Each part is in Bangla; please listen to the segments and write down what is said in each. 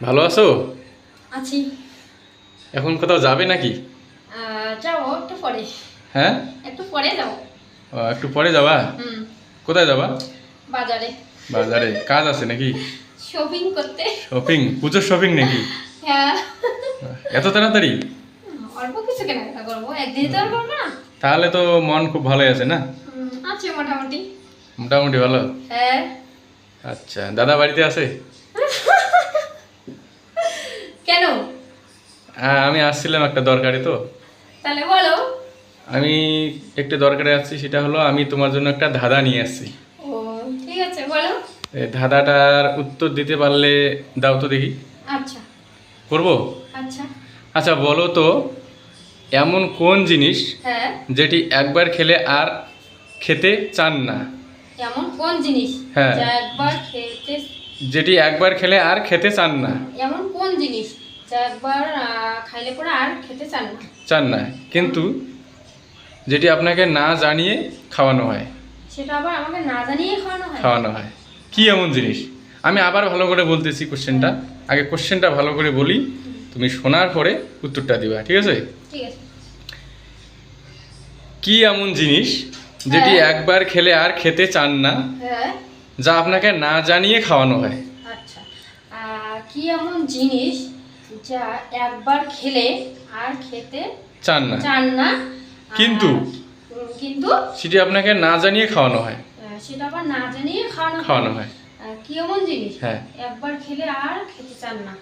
ভালো আছো? আছি। এখন কোথাও যাবে নাকি? যাব একটু পরে। হ্যাঁ? একটু পরে যাব ও, একটু পরে যাবা? হুম। কোথায় যাবা? বাজারে। বাজারে। কাজ আছে নাকি? শপিং করতে। শপিং? পুজোর শপিং নাকি? হ্যাঁ। এত তাড়াতাড়ি? অল্প কিছু কেনাকাটা করব। একদিন তো আর করব না। তাহলে তো মন খুব ভালোই আছে না? আছে মোটামুটি। মোটামুটি ভালো? হ্যাঁ। আচ্ছা দাদা বাড়িতে আছে কেন হ্যাঁ আমি আসছিলাম একটা দরকারে তো। তাহলে বলো। আমি একটু দরকারে আসছি সেটা হলো আমি তোমার জন্য একটা ধাঁধা নিয়ে আসছি। ও ঠিক আছে বলো। এই ধাঁধাটার উত্তর দিতে পারলে দাও তো দেখি। আচ্ছা। করব? আচ্ছা। আচ্ছা বলো তো এমন কোন জিনিস হ্যাঁ। যেটি একবার খেলে আর খেতে চান না? এমন কোন জিনিস হ্যাঁ। যা একবার খেতে যেটি একবার খেলে আর খেতে চান না? এমন কোন জিনিস যা একবার আহ, খাইলে পরে আর খেতে চান না। চান না কিন্তু যেটি আপনাকে না জানিয়ে খাওয়ানো হয়। সেটা আবার আমাকে না জানিয়ে খাওয়ানো হয়? খাওয়ানো হয়। কি এমন জিনিস? আমি আবার ভালো করে বলতেছি কোশ্চেনটা। আগে কোশ্চেনটা ভালো করে বলি। তুমি শোনার পরে উত্তরটা দিবা ঠিক আছে? ঠিক আছে। কি এমন জিনিস যেটি হ্যাঁ। একবার খেলে আর খেতে চান না হ্যাঁ। যা আপনাকে না জানিয়ে খাওয়ানো হয়? আচ্ছা। কি এমন জিনিস যা একবার খেলে আর খেতে চান না। চান না। কিন্তু? কিন্তু সেটি আপনাকে না জানিয়ে খাওয়ানো হয়। সেটা আবার না জানিয়ে খাওয়ানো খাওয়ানো হয়। কি এমন জিনিস? হ্যাঁ। একবার খেলে আর খেতে চান না।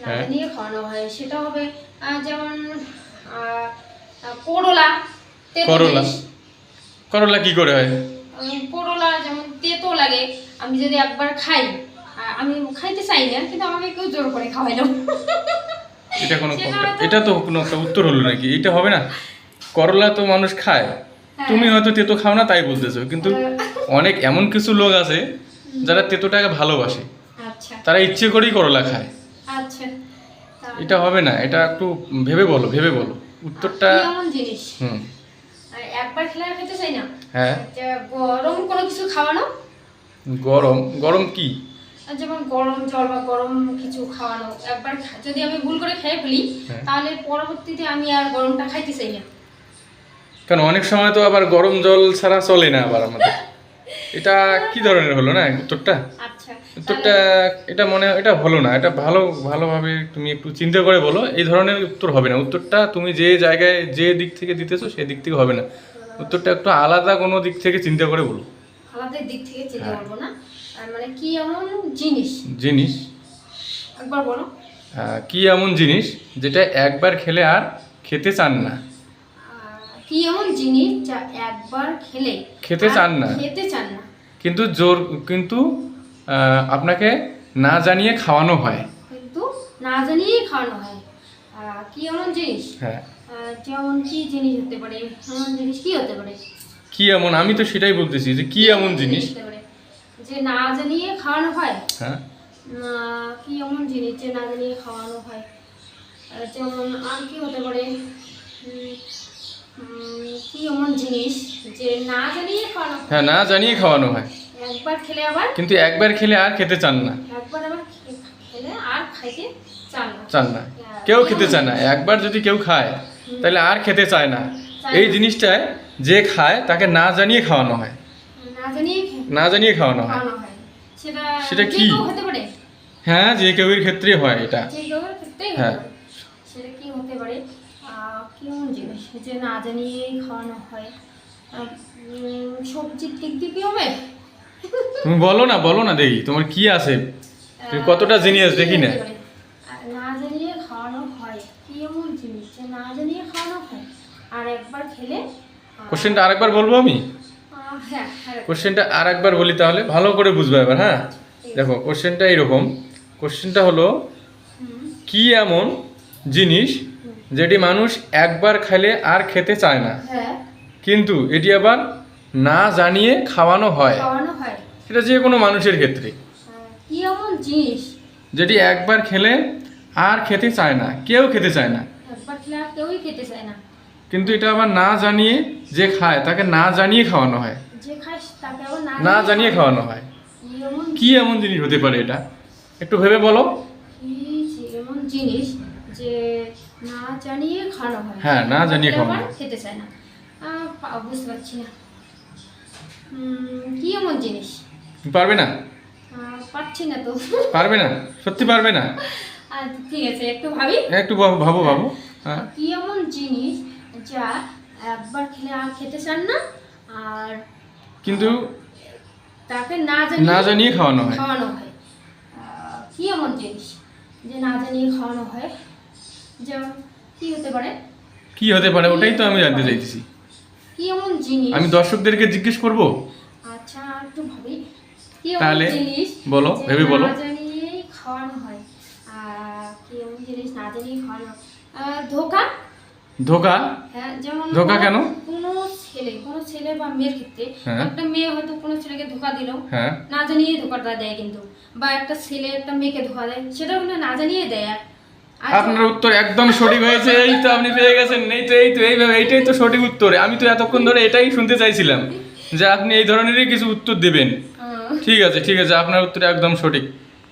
না হ্যাঁ। জানিয়ে খাওয়ানো হয়। সেটা হবে যেমন করলা করলা। করলা কি করে হয়? করলা যেমন তেতো লাগে। আমি যদি একবার খাই আমি খাইতে চাই না কিন্তু আমাকে কেউ জোর করে খাওয়াইলো। এটা কোনো এটা তো কোনো একটা উত্তর হলো নাকি? এটা হবে না। করলা তো মানুষ খায়। হ্যাঁ। তুমি হয়তো তেতো খাও না তাই বলতেছো। কিন্তু অনেক এমন কিছু লোক আছে যারা তেতোটাকে ভালোবাসে। আচ্ছা। তারা ইচ্ছে করেই করলা খায়। আচ্ছা। এটা হবে না। এটা একটু ভেবে বলো ভেবে বলো। উত্তরটা হুম। একবার খেলে খেতে চাই না। হ্যাঁ। গরম কোনো কিছু খাওয়ানো? গরম? গরম কি? যেমন গরম জল বা গরম কিছু খাওয়ানো একবার যদি আমি ভুল করে খেয়ে ফেলি হ্যাঁ। তাহলে পরবর্তীতে আমি আর গরমটা খাইতে চাই না। কারণ অনেক সময় তো আবার গরম জল ছাড়া চলে না আবার আমাদের। এটা কি ধরনের হলো না? উত্তরটা? আচ্ছা উত্তরটা এটা মনে এটা হলো না। এটা ভালো ভালোভাবে তুমি একটু চিন্তা করে বলো। এই ধরনের উত্তর হবে না। উত্তরটা তুমি যে জায়গায় যে দিক থেকে দিতেছো সেই দিক থেকে হবে না। উত্তরটা একটু আলাদা কোনো দিক থেকে চিন্তা করে বলো। আলাদা দিক থেকে চিন্তা হ্যাঁ। করব না। মানে কি এমন জিনিস? জিনিস? একবার বলো। কি এমন জিনিস যেটা একবার খেলে আর খেতে চান না? কি এমন জিনিস যা একবার খেলে খেতে চান না। খেতে চান না? কিন্তু জোর কিন্তু আপনাকে না জানিয়ে খাওয়ানো হয়। কিন্তু না জানিয়েই খাওয়ানো হয়। কি এমন জিনিস? হ্যাঁ। যেমন কি জিনিস হতে পারে? এমন জিনিস কি হতে পারে? কি এমন? আমি তো সেটাই বলতেছি যে কি এমন জিনিস? হতে পারে? যে না জানিয়ে খাওয়ানো হয়? হ্যাঁ। কি এমন জিনিস যে না জানিয়ে খাওয়ানো হয়? যেমন আর কি হতে পারে? কি এমন জিনিস যে না জানিয়ে খাওয়ানো হ্যাঁ? না জানিয়ে খাওয়ানো হয়। একবার খেলে আবার? কিন্তু একবার খেলে আর খেতে চান না। একবার আবার খেলে আর খাইতে চান না। চান না। কেউ খেতে চায় না। একবার যদি কেউ খায় তাহলে আর খেতে চায় না। এই জিনিসটায় যে খায় তাকে না জানিয়ে খাওয়ানো হয়। না জানিয়ে না জানিয়ে খাওয়ানো হয়। হয়। সেটা কি? কেউ হ্যাঁ যে কেউর ক্ষেত্রে হয় এটা। কেউ হ্যাঁ। সেটা কি হতে পারে? কেমন জিনিস? যে না জানিয়েই খাওয়ানো হয়। আহ, উম, সবজির দিক দিয়ে কি হবে? তুমি বলো না বলো না দেখি তোমার কি আছে? তুমি কতটা জিনিয়াস দেখি না। না জানিয়ে খাওয়ানো হয়। কি এমন জিনিস? যে না জানিয়ে খাওয়ানো হয়। আর একবার খেলে কোশ্চেনটা আরেকবার বলব আমি? কোশ্চেনটা আর একবার বলি তাহলে। ভালো করে বুঝবে এবার হ্যাঁ? দেখো কোশ্চেনটা এইরকম। কোশ্চেনটা হলো কি এমন জিনিস যেটি মানুষ একবার খেলে আর খেতে চায় না? হ্যাঁ। কিন্তু এটি আবার না জানিয়ে খাওয়ানো হয়। খাওয়ানো হয়। সেটা যে কোনো মানুষের ক্ষেত্রে। কি এমন জিনিস? যেটি একবার খেলে আর খেতে চায় না কেউ খেতে চায় না। একবার খেলে আর কেউই খেতে চায় না। কিন্তু এটা আবার না জানিয়ে যে খায় তাকে না জানিয়ে খাওয়ানো হয়। যে খায় তাকে না জানিয়ে খাওয়ানো হয়। কি এমন এমন জিনিস হতে পারে এটা? একটু ভেবে বলো। কি জিনিস যে না জানিয়ে খাওয়ানো হয়? হ্যাঁ, না জানিয়ে তারপরে খাওয়ানো খেতে চায় না। বুঝতে পারছি না। কি এমন জিনিস? পারবে না? পারছি না তো। পারবে না? সত্যি পারবে না? ঠিক আছে একটু ভাবি। একটু ভাবো ভাবো ভাবো। হ্যাঁ। কি এমন জিনিস যা একবার খেলে আর খেতে চান না আর কিন্তু তাকে না জানিয়ে না জানিয়ে খাওয়ানো হয়। খাওয়ানো হয়। কি এমন জিনিস যে না জানিয়ে খাওয়ানো হয়? যেমন কি হতে পারে? কি হতে পারে ওটাই তো আমি জানতে চাইতেছি। কি এমন জিনিস? আমি দর্শকদেরকে জিজ্ঞেস করব? আচ্ছা একটু ভাবি। কি এমন তাহলে জিনিস বলো, ভেবে বলো। না জানিয়েই খাওয়ানো হয়? আর কি এমন জিনিস না জানিয়ে খাওয়ানো ধোকা? ধোকা? হ্যাঁ ধোকা কেন? কোনো ছেলে কোনো ছেলে বা মেয়ের ক্ষেত্রে। একটা মেয়ে হয়তো কোনো ছেলেকে ধোকা দিল না জানিয়ে ধোকাটা দেয় কিন্তু। বা একটা ছেলে একটা মেয়েকে ধোকা দেয় সেটা কিন্তু না জানিয়ে দেয়। আর- আর আপনার উত্তর একদম সঠিক হয়েছে এই তো আপনি পেয়ে গেছেন এই তো এই তো এইভাবে এইটাই তো সঠিক উত্তর। আমি তো এতক্ষণ ধরে এটাই শুনতে চাইছিলাম যে আপনি এই ধরনেরই কিছু উত্তর দেবেন। ঠিক আছে ঠিক আছে আপনার উত্তর একদম সঠিক।